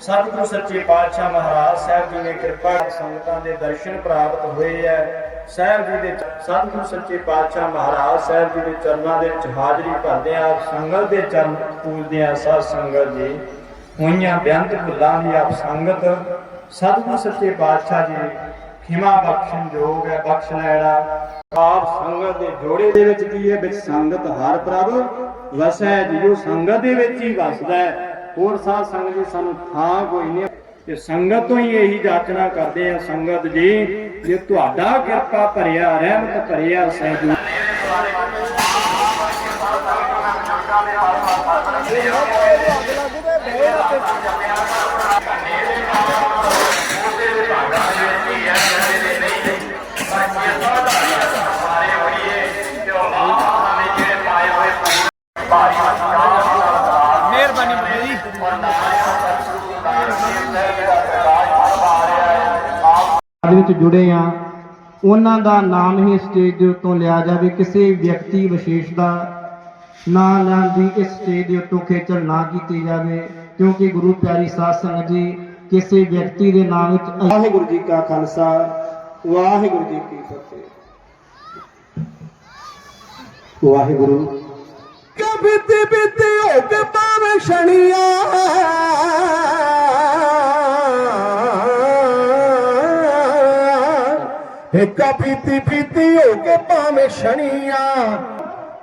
ਸਤਿਗੁਰੂ ਸੱਚੇ ਪਾਤਸ਼ਾਹ ਮਹਾਰਾਜ ਸਾਹਿਬ ਜੀ ਨੇ ਕਿਰਪਾ ਸੰਗਤਾਂ ਦੇ ਦਰਸ਼ਨ ਪ੍ਰਾਪਤ ਹੋਏ ਹੈ। ਸਾਹਿਬ ਜੀ ਦੇ ਸਤਿਗੁਰੂ ਸੱਚੇ ਪਾਤਸ਼ਾਹ ਮਹਾਰਾਜ ਸਾਹਿਬ ਜੀ ਦੇ ਚਰਨਾਂ ਦੇ ਵਿੱਚ ਹਾਜ਼ਰੀ ਭਰਦੇ ਆਪ ਸੰਗਤ ਦੇ ਚਰਨ ਪੂਜਦੇ ਆ ਸਾਧ ਸੰਗਤ ਜੀ, ਹੋਈਆਂ ਬੇਅੰਤ ਭੁੱਲਾਂ ਦੀ ਆਪ ਸੰਗਤ। ਸਤਿਗੁਰੂ ਸੱਚੇ ਪਾਤਸ਼ਾਹ ਜੀ, ਖਿਮਾ ਬਖਸ਼ਣ ਯੋਗ ਹੈ, ਬਖਸ਼ ਲੈਣਾ ਆਪ ਸੰਗਤ ਦੇ ਜੋੜੇ ਦੇ ਵਿੱਚ ਕੀ ਹੈ? ਵਿੱਚ ਸੰਗਤ ਹਰ ਪ੍ਰਭ। ਵਸੈ ਜਿਉ ਸੰਗਤ ਦੇ ਵਿੱਚ ਹੀ ਵਸਦਾ ਹੈ। ਹੋਰ ਸਾਧ ਸੰਗਤ ਜੀ ਸਾਨੂੰ ਥਾਂ ਕੋਈ ਨਹੀਂ। ਤੇ ਸੰਗਤ ਤੋਂ ਹੀ ਇਹੀ ਜਾਚਨਾ ਕਰਦੇ ਆ, ਸੰਗਤ ਜੀ, ਜੇ ਤੁਹਾਡਾ ਕਿਰਪਾ ਭਰਿਆ, ਰਹਿਮਤ ਭਰਿਆ ਸਹਿਜੂ ਮਿਹਰਬਾਨੀ ਬਾਬਾ ਜੀ ਦੇ ਵਿੱਚ ਜੁੜੇ ਆ ਉਹਨਾਂ ਦਾ ਨਾਮ ਹੀ ਸਟੇਜ ਦੇ ਉੱਤੋਂ ਲਿਆ ਜਾਵੇ। ਕਿਸੇ ਵਿਅਕਤੀ ਵਿਸ਼ੇਸ਼ ਦਾ ਨਾਂ ਲੈਣ ਦੀ ਇਸ ਸਟੇਜ ਦੇ ਉੱਤੋਂ ਖੇਚਲ ਨਾ ਕੀਤੀ ਜਾਵੇ। ਕਿਉਂਕਿ ਗੁਰੂ ਪਿਆਰੀ ਸਾਧ ਸੰਗਤ ਜੀ ਕਿਸੇ ਵਿਅਕਤੀ ਦੇ ਨਾਮ ਵਿੱਚ ਵਾਹਿਗੁਰੂ ਜੀ ਕਾ ਖਾਲਸਾ ਵਾਹਿਗੁਰੂ ਜੀ ਕੀ ਫਤਿਹ। ਵਾਹਿਗੁਰੂ। ਕਬੀਤੀ ਬੀਤੀ ਹੋ ਕੇ ਸ਼ਣੀਆਂ ਏ ਪੀਤੀ ਬੀਤੀ ਹੋ ਕੇ ਭਾਵੇਂ ਸ਼ਣੀਆਂ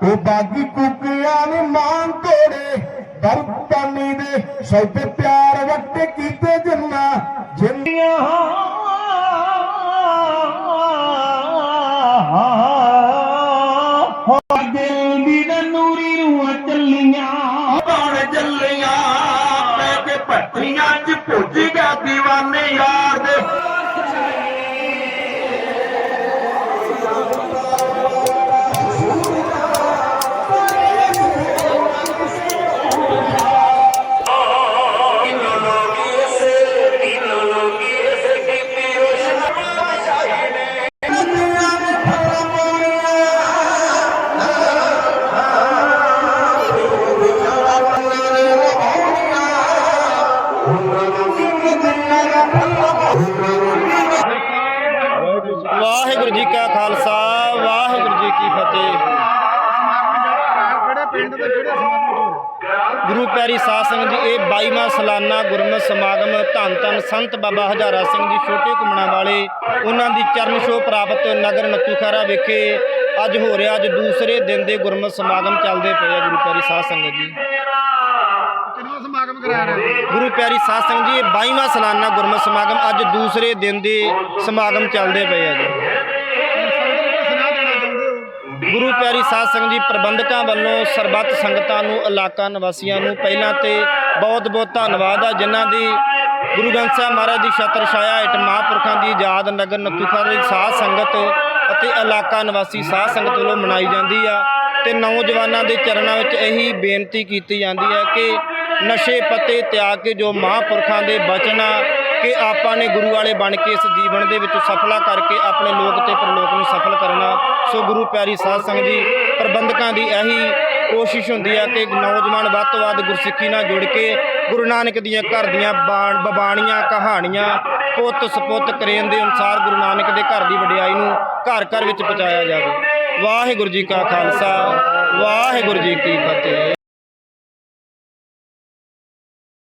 ਉਹ ਬਾਗੀ ਕੁੱਕਿਆਂ ਨੇ ਮਾਨ ਤੋੜੇ, ਬਰਤਾਨੀ ਦੇ ਸੌਦੇ ਪਿਆਰ ਵੱਟੇ ਕੀਤੇ ਜੰਨਾ ਜਿੰਨੀਆਂ ਦਿਲ ਦੀ ਨੂਰੀ ਨੂੰ ਚੱਲੀਆਂ ਜੱਲੀਆਂ ਪੈ ਕੇ ਭੱਟੀਆਂ ਚ ਭੁੱਜ ਗਿਆ دیਵਾਨੇ ਯਾਰ ਦੇ। ਜੀ ਕਾ ਖਾਲਸਾ ਵਾਹਿਗੁਰੂ ਜੀ ਕੀ ਫਤਿਹ। ਗੁਰੂ ਪਿਆਰੀ ਸਾਧ ਸੰਗਤ ਜੀ ਇਹ 22ਵਾਂ ਸਾਲਾਨਾ ਗੁਰਮਤਿ ਸਮਾਗਮ ਧੰਨ ਧੰਨ ਸੰਤ ਬਾਬਾ ਹਜ਼ਾਰਾ ਸਿੰਘ ਜੀ ਛੋਟੇ ਘੁੰਮਣਾ ਵਾਲੇ ਉਹਨਾਂ ਦੀ ਚਰਨ ਛੋਹ ਪ੍ਰਾਪਤ ਨਗਰ ਨੱਥੂਖਾਰਾ ਵਿਖੇ ਅੱਜ ਹੋ ਰਿਹਾ ਅੱਜ ਦੂਸਰੇ ਦਿਨ ਦੇ ਗੁਰਮਤਿ ਸਮਾਗਮ ਚੱਲਦੇ ਪਏ ਆ ਗੁਰੂ ਪਿਆਰੀ ਸਾਧ ਸੰਗਤ ਜੀ। ਗੁਰੂ ਪਿਆਰੀ ਸਾਧ ਸੰਗਤ ਜੀ ਇਹ 22ਵਾਂ ਸਾਲਾਨਾ ਗੁਰਮਤਿ ਸਮਾਗਮ ਅੱਜ ਦੂਸਰੇ ਦਿਨ ਦੇ ਸਮਾਗਮ ਚੱਲਦੇ ਪਏ ਆ ਜੀ। ਗੁਰੂ ਪਿਆਰੀ ਸਾਧ ਸੰਗਤ ਜੀ, ਪ੍ਰਬੰਧਕਾਂ ਵੱਲੋਂ ਸਰਬੱਤ ਸੰਗਤਾਂ ਨੂੰ, ਇਲਾਕਾ ਨਿਵਾਸੀਆਂ ਨੂੰ ਪਹਿਲਾਂ ਤੇ ਬਹੁਤ ਬਹੁਤ ਧੰਨਵਾਦ ਆ, ਜਿਨ੍ਹਾਂ ਦੀ ਗੁਰੂ ਗ੍ਰੰਥ ਸਾਹਿਬ ਮਹਾਰਾਜ ਦੀ ਛਤਰ ਛਾਇਆ ਹੇਠ ਮਹਾਂਪੁਰਖਾਂ ਦੀ ਯਾਦ, ਨਗਰ ਨੱਥੂਖਾਰ ਦੀ ਸਾਧ ਸੰਗਤ ਅਤੇ ਇਲਾਕਾ ਨਿਵਾਸੀ ਸਾਧ ਸੰਗਤ ਵੱਲੋਂ ਮਨਾਈ ਜਾਂਦੀ ਆ। ਤੇ ਨੌਜਵਾਨਾਂ ਦੇ ਚਰਨਾਂ ਵਿੱਚ ਇਹੀ ਬੇਨਤੀ ਕੀਤੀ ਜਾਂਦੀ ਹੈ ਕਿ ਨਸ਼ੇ ਪੱਤੇ ਤਿਆਗ ਕੇ ਜੋ ਮਹਾਂਪੁਰਖਾਂ ਦੇ ਬਚਨ ਕਿ ਆਪਾਂ ਨੇ ਗੁਰੂ ਵਾਲੇ ਬਣ ਕੇ ਇਸ ਜੀਵਨ ਦੇ ਵਿੱਚ ਸਫਲਾ ਕਰਕੇ ਆਪਣੇ ਲੋਕ ਤੇ ਪਰਲੋਕ ਨੂੰ ਸਫਲ ਕਰਨਾ। ਸੋ ਗੁਰੂ ਪਿਆਰੀ ਸਾਧ ਸੰਗਤ ਜੀ, ਪ੍ਰਬੰਧਕਾਂ ਦੀ ਇਹੀ ਕੋਸ਼ਿਸ਼ ਹੁੰਦੀ ਹੈ ਕਿ ਨੌਜਵਾਨ ਵੱਧ ਤੋਂ ਵੱਧ ਗੁਰਸਿੱਖੀ ਨਾਲ ਜੁੜ ਕੇ ਗੁਰੂ ਨਾਨਕ ਦੀਆਂ ਘਰ ਦੀਆਂ ਬਾਣ ਬਬਾਣੀਆਂ, ਕਹਾਣੀਆਂ ਪੁੱਤ ਸਪੁੱਤ ਕਰੇਨ ਦੇ ਅਨੁਸਾਰ ਗੁਰੂ ਨਾਨਕ ਦੇ ਘਰ ਦੀ ਵਡਿਆਈ ਨੂੰ ਘਰ ਘਰ ਵਿੱਚ ਪਹੁੰਚਾਇਆ ਜਾਵੇ। ਵਾਹਿਗੁਰੂ ਜੀ ਕਾ ਖਾਲਸਾ, ਵਾਹਿਗੁਰੂ ਜੀ ਕੀ ਫਤਿਹ।